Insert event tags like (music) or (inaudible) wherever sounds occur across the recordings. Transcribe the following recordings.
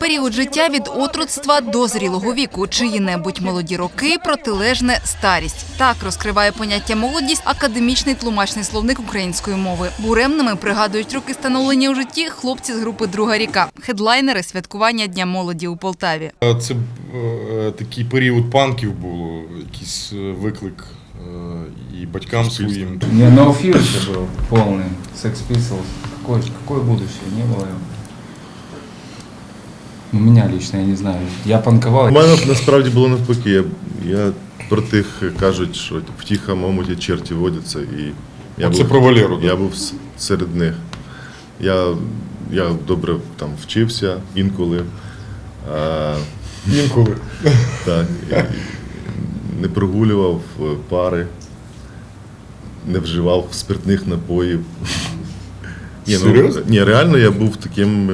Період життя від отруцтва до зрілого віку, чиї-небудь молоді роки, протилежне старість. Так розкриває поняття молодість академічний тлумачний словник української мови. Буремними пригадують роки становлення у житті хлопці з групи Друга ріка, хедлайнери святкування Дня молоді у Полтаві. А Це е, такий період панків було, якийсь е, виклик е, і батькам своїм. Не, No Fear еще был полный, Sex Pistols. Какое, какое будущее, не было его. У меня лично, я не знаю. Я панковал. У мене насправді було навпаки. Я, я про тих кажуть, що в тихому омуті черті водяться. І я Це про Валеру. Я був серед них. Я, я добре там вчився інколи. А, Інколи. (laughs) так, і не прогулював е, пари, не вживав спиртних напоїв. Ні, ну, ні, реально я був таким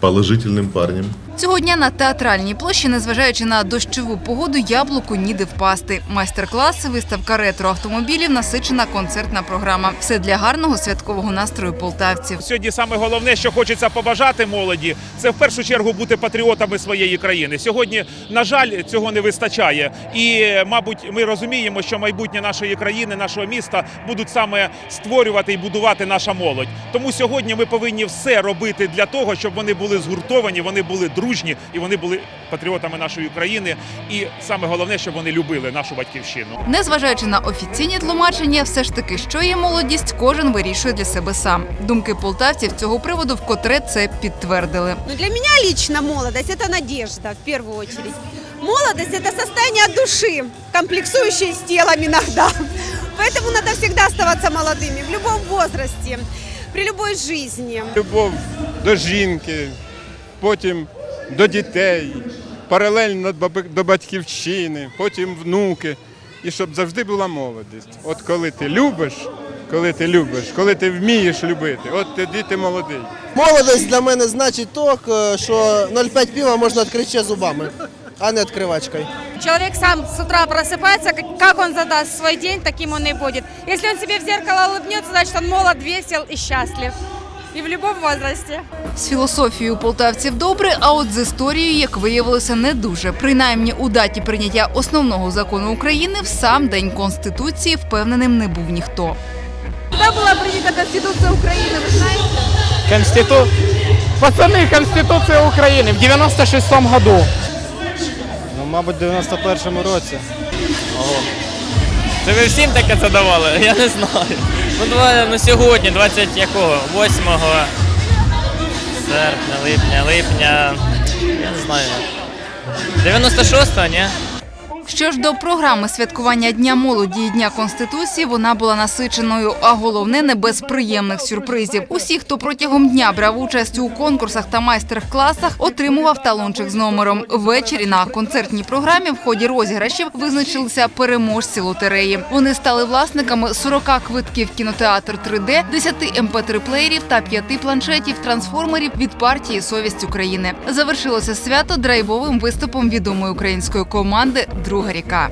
положительним парнем. Цього дня на театральній площі, незважаючи на дощову погоду, яблуку ніде впасти. Майстер-класи, виставка ретро автомобілів, насичена концертна програма. Все для гарного святкового настрою полтавців. Сьогодні саме головне, що хочеться побажати молоді, це в першу чергу бути патріотами своєї країни. Сьогодні, на жаль, цього не вистачає. І, мабуть, ми розуміємо, що майбутнє нашої країни, нашого міста будуть саме створювати і будувати наша молодь. Тому сьогодні ми повинні все робити для того, щоб вони були згуртовані, вони були дружні і вони були патріотами нашої країни. І саме головне, щоб вони любили нашу батьківщину. Незважаючи на офіційні тлумачення, все ж таки, що є молодість, кожен вирішує для себе сам. Думки полтавців з цього приводу вкотре це підтвердили. Но для меня лично молодость – это надежда, в первую очередь. Молодость – это состояние души, комплексующее с телом иногда. Поэтому надо всегда оставаться молодыми в любом возрасте, при любой жизни. любов до жінки, потім до дітей, паралельно до до батьківщини, потім внуки. І щоб завжди була молодість. От коли ти любиш, коли ти любиш, коли ти вмієш любити, от тоді ти молодий. Молодость для мене значить то, к- що 0,5 пива можна відкрити ще зубами, а не відкривачкою. Человек сам с утра просыпается, как, как он задаст свой день, таким он и будет. Если он себе в зеркало улыбнется, значит он молод, весел и счастлив И в любом возрасте. З філософією полтавців добре, а от з історією, як виявилося, не дуже. Принаймні, у даті прийняття основного закону України в сам день конституції впевненим не був ніхто. Когда была принята Конституция Украины, вы знаете? Конститу... Пацаны, Конституция України в 96-му году. Ну, мабуть, в 91-му році. Це ви всім таке задавали? Я не знаю. Ну, ну сьогодні, 20 якого? 8 серпня, липня, липня. Я не знаю. 96-го, ні? Що ж до програми святкування Дня молоді і Дня Конституції, вона була насиченою, а головне не без приємних сюрпризів. Усі, хто протягом дня брав участь у конкурсах та майстер-класах, отримував талончик з номером. Ввечері на концертній програмі в ході розіграшів визначилися переможці лотереї. Вони стали власниками 40 квитків кінотеатр 3D, 10 МП3-плеєрів та 5 планшетів трансформерів від партії Совість України. Завершилося свято драйвовим виступом відомої української команди Друга ріка.